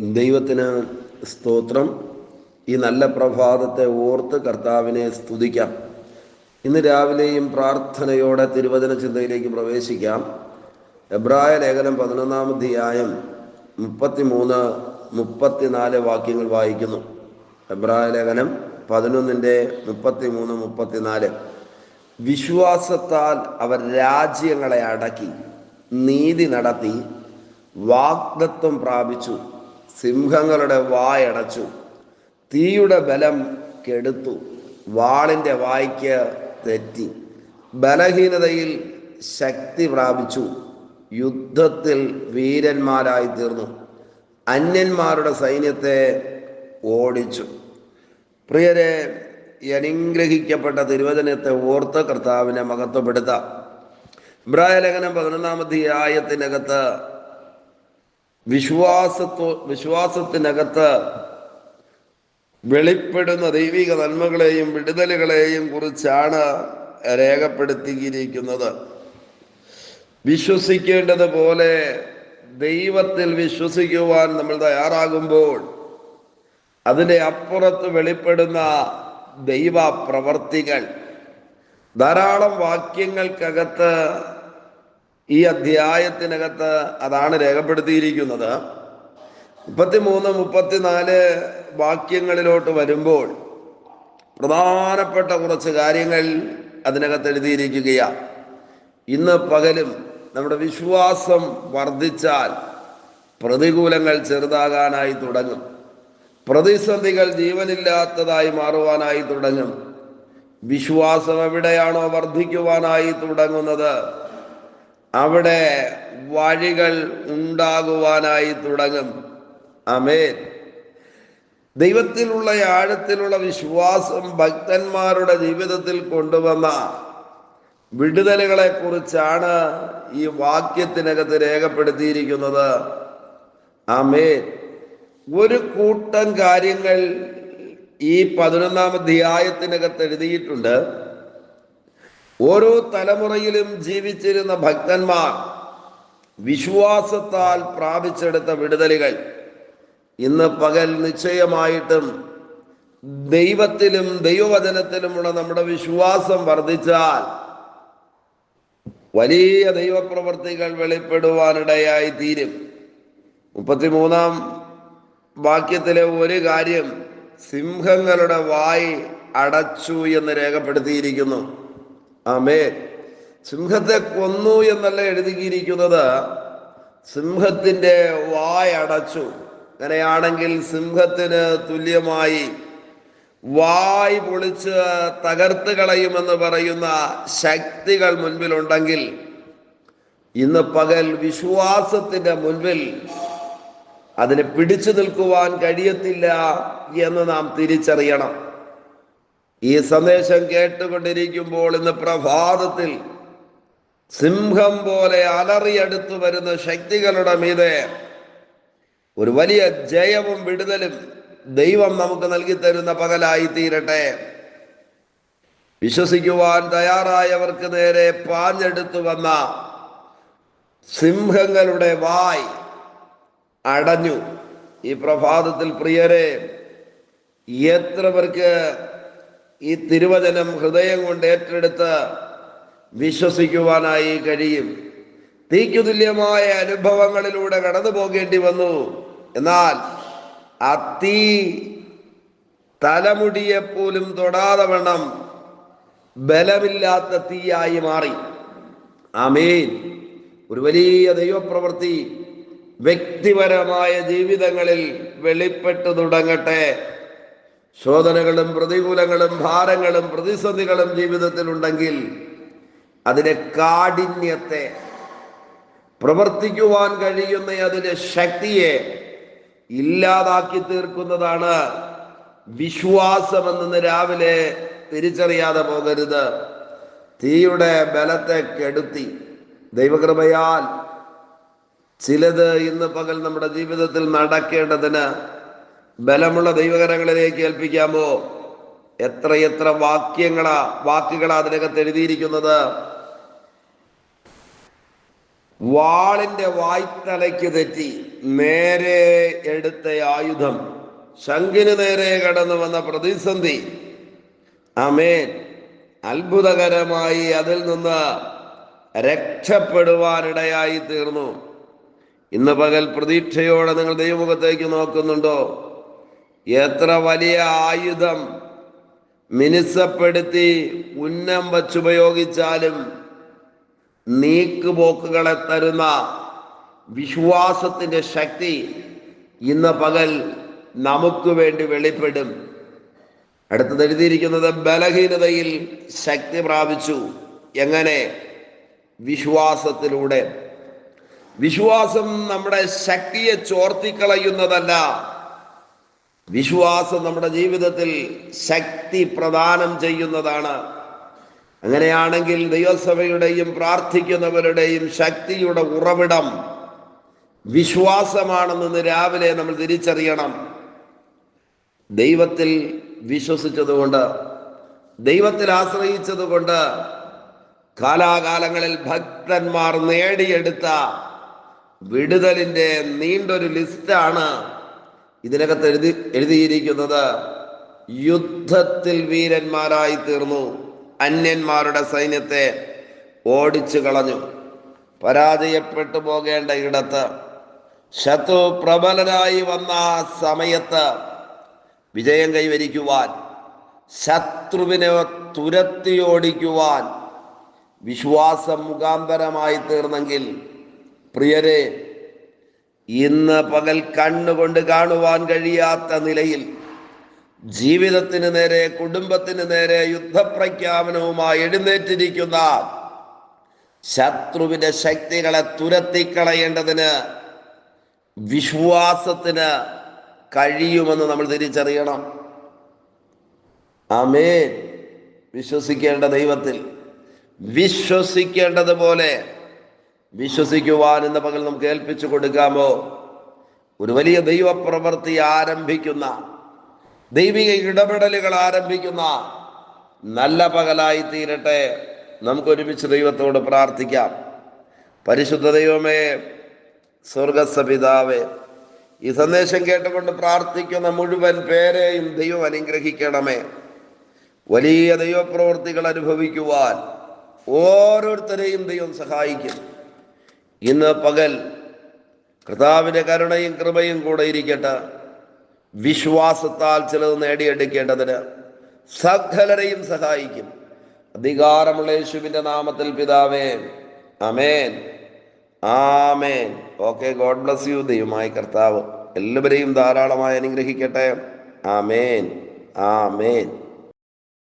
ദൈവത്തിന് സ്തോത്രം. ഈ നല്ല പ്രഭാതത്തെ ഓർത്ത് കർത്താവിനെ സ്തുതിക്കാം. ഇന്ന് രാവിലെയും പ്രാർത്ഥനയോടെ തിരുവചന ചിന്തയിലേക്ക് പ്രവേശിക്കാം. എബ്രായ ലേഖനം പതിനൊന്നാം അധ്യായം മുപ്പത്തിമൂന്ന് മുപ്പത്തിനാല് വാക്യങ്ങൾ വായിക്കുന്നു. എബ്രായ ലേഖനം പതിനൊന്നിന്റെ മുപ്പത്തിമൂന്ന് മുപ്പത്തിനാല്. വിശ്വാസത്താൽ അവർ രാജ്യങ്ങളെ അടക്കി നീതി നടത്തി വാഗ്ദത്വം പ്രാപിച്ചു. സിംഹങ്ങളുടെ വായടച്ചു തീയുടെ ബലം കെടുത്തു. വാളിന്റെ വായ്ക്ക് തെറ്റി. ബലഹീനതയിൽ ശക്തി പ്രാപിച്ചു. യുദ്ധത്തിൽ വീരന്മാരായി തീർന്നു. അന്യന്മാരുടെ സൈന്യത്തെ ഓടിച്ചു. പ്രിയരെ അനുഗ്രഹിക്കപ്പെട്ട തിരുവചനത്തെ ഓർത്ത് കർത്താവിനെ മഹത്വപ്പെടുത്താം. ഇബ്രാഹിം ലേഖനം പതിനൊന്നാം വിശ്വാസത്തോ വിശ്വാസത്തിനകത്ത് വെളിപ്പെടുന്ന ദൈവിക നന്മകളെയും വിടുതലുകളെയും കുറിച്ചാണ് രേഖപ്പെടുത്തിയിരിക്കുന്നത്. വിശ്വസിക്കേണ്ടതുപോലെ ദൈവത്തിൽ വിശ്വസിക്കുവാൻ നമ്മൾ തയ്യാറാകുമ്പോൾ അതിന്റെ അപ്പുറത്ത് വെളിപ്പെടുന്ന ദൈവ പ്രവർത്തികൾ ധാരാളം വാക്യങ്ങൾക്കകത്ത് ഈ അധ്യായത്തിനകത്ത് അതാണ് രേഖപ്പെടുത്തിയിരിക്കുന്നത്. മുപ്പത്തിമൂന്ന് മുപ്പത്തിനാല് വാക്യങ്ങളിലോട്ട് വരുമ്പോൾ പ്രധാനപ്പെട്ട കുറച്ച് കാര്യങ്ങൾ അതിനകത്ത് എഴുതിയിരിക്കുകയാണ്. ഇന്ന് പകലും നമ്മുടെ വിശ്വാസം വർദ്ധിച്ചാൽ പ്രതികൂലങ്ങൾ ചെറുതാകാനായി തുടങ്ങും. പ്രതിസന്ധികൾ ജീവനില്ലാത്തതായി മാറുവാനായി തുടങ്ങും. വിശ്വാസം എവിടെയാണോ വർദ്ധിക്കുവാനായി തുടങ്ങുന്നത്? അവിടെ വഴികൾ ഉണ്ടാകുവാനായി തുടങ്ങും. അമേൻ ദൈവത്തിലുള്ള ആഴത്തിലുള്ള വിശ്വാസം ഭക്തന്മാരുടെ ജീവിതത്തിൽ കൊണ്ടുവന്ന വിടുതലുകളെ കുറിച്ചാണ് ഈ വാക്യത്തിനകത്ത് രേഖപ്പെടുത്തിയിരിക്കുന്നത്. ആമേൻ. ഒരു കൂട്ടം കാര്യങ്ങൾ ഈ പതിനൊന്നാം അധ്യായത്തിനകത്ത് എഴുതിയിട്ടുണ്ട്. ഓരോ തലമുറയിലും ജീവിച്ചിരുന്ന ഭക്തന്മാർ വിശ്വാസത്താൽ പ്രാപിച്ചെടുത്ത വിടുതലുകൾ. ഇന്ന് പകൽ നിശ്ചയമായിട്ടും ദൈവത്തിലും ദൈവവചനത്തിലുമുള്ള നമ്മുടെ വിശ്വാസം വർദ്ധിച്ചാൽ വലിയ ദൈവപ്രവർത്തികൾ വെളിപ്പെടുവാനിടയായി തീരും മുപ്പത്തിമൂന്നാം വാക്യത്തിലെ ഒരു കാര്യം സിംഹങ്ങളുടെ വായി അടച്ചു എന്ന് രേഖപ്പെടുത്തിയിരിക്കുന്നു. ആമേ സിംഹത്തെ കൊന്നു എന്നല്ല എഴുതിയിരിക്കുന്നത്. സിംഹത്തിന്റെ വായടച്ചു അങ്ങനെയാണെങ്കിൽ സിംഹത്തിന് തുല്യമായി വായ് പൊളിച്ച് തകർത്ത് കളയുമെന്ന് പറയുന്ന ശക്തികൾ മുൻപിലുണ്ടെങ്കിൽ ഇന്ന് പകൽ വിശ്വാസത്തിന്റെ മുൻപിൽ അതിനെ പിടിച്ചു നിൽക്കുവാൻ കഴിയത്തില്ല എന്ന് നാം തിരിച്ചറിയണം. ഈ സന്ദേശം കേട്ടുകൊണ്ടിരിക്കുമ്പോൾ ഇന്ന് പ്രഭാതത്തിൽ സിംഹം പോലെ അലറിയടുത്തു വരുന്ന ശക്തികളുടെ മീതെ ഒരു വലിയ ജയവും വിടുതലും ദൈവം നമുക്ക് നൽകി തരുന്ന പകലായി തീരട്ടെ. വിശ്വസിക്കുവാൻ തയ്യാറായവർക്ക് നേരെ പാഞ്ഞെടുത്തു വന്ന സിംഹങ്ങളുടെ വായ് അടഞ്ഞു. ഈ പ്രഭാതത്തിൽ പ്രിയരെ എത്ര പേർക്ക് ഈ തിരുവചനം ഹൃദയം കൊണ്ട് ഏറ്റെടുത്ത് വിശ്വസിക്കുവാനായി കഴിയും. തീക്കു തുല്യമായ അനുഭവങ്ങളിലൂടെ കടന്നു പോകേണ്ടി വന്നു. എന്നാൽ ആ തീ തലമുടിയെ പോലും തൊടാതെ വണ്ണം ബലമില്ലാത്ത തീയായി മാറി. ആമേൻ. ഒരു വലിയ ദൈവപ്രവൃത്തി വ്യക്തിപരമായ ജീവിതങ്ങളിൽ വെളിപ്പെട്ടു തുടങ്ങട്ടെ. ശോധനകളും പ്രതികൂലങ്ങളും ഭാരങ്ങളും പ്രതിസന്ധികളും ജീവിതത്തിൽ ഉണ്ടെങ്കിൽ അതിന്റെ കാഠിന്യത്തെ പ്രവർത്തിക്കുവാൻ കഴിയുന്ന അതിന്റെ ശക്തിയെ ഇല്ലാതാക്കി തീർക്കുന്നതാണ് വിശ്വാസമെന്ന് രാവിലെ തിരിച്ചറിയാതെ പോകരുത്. തീയുടെ ബലത്തെ കെടുത്തി ദൈവകൃപയാൽ ചിലത് ഇന്ന് പകൽ നമ്മുടെ ജീവിതത്തിൽ നടക്കേണ്ടതിന് ബലമുള്ള ദൈവകരങ്ങളിലേക്ക് ഏൽപ്പിക്കാമോ? എത്ര എത്ര വാക്യങ്ങളാ വാക്കുകളാ അതിനകത്ത് എഴുതിയിരിക്കുന്നത്? വാളിന്റെ വായ്ത്തലയ്ക്ക് തെറ്റി നേരെ എടുത്ത ആയുധം ശങ്കിന് നേരെ കടന്നു വന്ന പ്രതിസന്ധി. അമേൻ അത്ഭുതകരമായി അതിൽ നിന്ന് രക്ഷപ്പെടുവാനിടയായി തീർന്നു. ഇന്ന് പകൽ പ്രതീക്ഷയോടെ നിങ്ങൾ ദൈവമുഖത്തേക്ക് നോക്കുന്നുണ്ടോ? എത്ര വലിയ ആയുധം മിനുസപ്പെടുത്തി ഉന്നം വച്ചുപയോഗിച്ചാലും നീക്കുപോക്കുകളെ തരുന്ന വിശ്വാസത്തിന്റെ ശക്തി ഇന്ന് പകൽ നമുക്ക് വേണ്ടി വെളിപ്പെടും. അടുത്തത് എഴുതിയിരിക്കുന്നത് ബലഹീനതയിൽ ശക്തി പ്രാപിച്ചു. എങ്ങനെ? വിശ്വാസത്തിലൂടെ. വിശ്വാസം നമ്മുടെ ശക്തിയെ ചോർത്തിക്കളയുന്നതല്ല. വിശ്വാസം നമ്മുടെ ജീവിതത്തിൽ ശക്തി പ്രദാനം ചെയ്യുന്നതാണ്. അങ്ങനെയാണെങ്കിൽ ദൈവസഭയുടെയും പ്രാർത്ഥിക്കുന്നവരുടെയും ശക്തിയുടെ ഉറവിടം വിശ്വാസമാണെന്ന് രാവിലെ നമ്മൾ തിരിച്ചറിയണം. ദൈവത്തിൽ വിശ്വസിച്ചതുകൊണ്ട് ദൈവത്തിൽ ആശ്രയിച്ചതുകൊണ്ട് കാലാകാലങ്ങളിൽ ഭക്തന്മാർ നേടിയെടുത്ത വിടുതലിന്റെ നീണ്ടൊരു ലിസ്റ്റാണ് ഇതിനകത്ത് എഴുതി എഴുതിയിരിക്കുന്നത് യുദ്ധത്തിൽ വീരന്മാരായി തീർന്നു അന്യന്മാരുടെ സൈന്യത്തെ ഓടിച്ചു കളഞ്ഞു. പരാജയപ്പെട്ടു പോകേണ്ട ഇടത്ത് ശത്രു പ്രബലനായി വന്ന ആ സമയത്ത് വിജയം കൈവരിക്കുവാൻ ശത്രുവിനെ തുരത്തി ഓടിക്കുവാൻ വിശ്വാസം മുഖാന്തരമായി തീർന്നെങ്കിൽ പ്രിയരെ ഇന്ന് പകൽ കണ്ണുകൊണ്ട് കാണുവാൻ കഴിയാത്ത നിലയിൽ ജീവിതത്തിന് നേരെ കുടുംബത്തിന് നേരെ യുദ്ധപ്രഖ്യാപനവുമായി എഴുന്നേറ്റിരിക്കുന്ന ശത്രുവിന്റെ ശക്തികളെ തുരത്തിക്കളയേണ്ടതിന് വിശ്വാസത്തിന് കഴിയുമെന്ന് നമ്മൾ തിരിച്ചറിയണം. ആമേൻ. വിശ്വസിക്കേണ്ട ദൈവത്തിൽ വിശ്വസിക്കേണ്ടതുപോലെ വിശ്വസിക്കുവാൻ എന്ന പകൽ നമുക്ക് ഏൽപ്പിച്ചു കൊടുക്കാമോ? ഒരു വലിയ ദൈവപ്രവൃത്തി ആരംഭിക്കുന്ന ദൈവിക ഇടപെടലുകൾ ആരംഭിക്കുന്ന നല്ല പകലായി തീരട്ടെ. നമുക്ക് ഒരുമിച്ച് ദൈവത്തോട് പ്രാർത്ഥിക്കാം. പരിശുദ്ധ ദൈവമേ സ്വർഗസപിതാവേ ഈ സന്ദേശം കേട്ടുകൊണ്ട് പ്രാർത്ഥിക്കുന്ന മുഴുവൻ പേരെയും ദൈവം അനുഗ്രഹിക്കണമേ. വലിയ ദൈവപ്രവൃത്തികൾ അനുഭവിക്കുവാൻ ഓരോരുത്തരെയും ദൈവം സഹായിക്കും. ഇന്ന് പകൽ കർത്താവിന്റെ കരുണയും കൃപയും കൂടെ ഇരിക്കട്ടെ. വിശ്വാസത്താൽ ചിലത് നേടിയെടുക്കേണ്ടതിന് സകലരെയും സഹായിക്കും. അധികാരമുള്ള യേശുവിന്റെ നാമത്തിൽ പിതാവേ അമേൻ ആമേൻ. Okay God bless you. ദൈവമായി കർത്താവ് എല്ലാവരെയും ധാരാളമായി അനുഗ്രഹിക്കട്ടെ. ആമേൻ. ആമേൻ.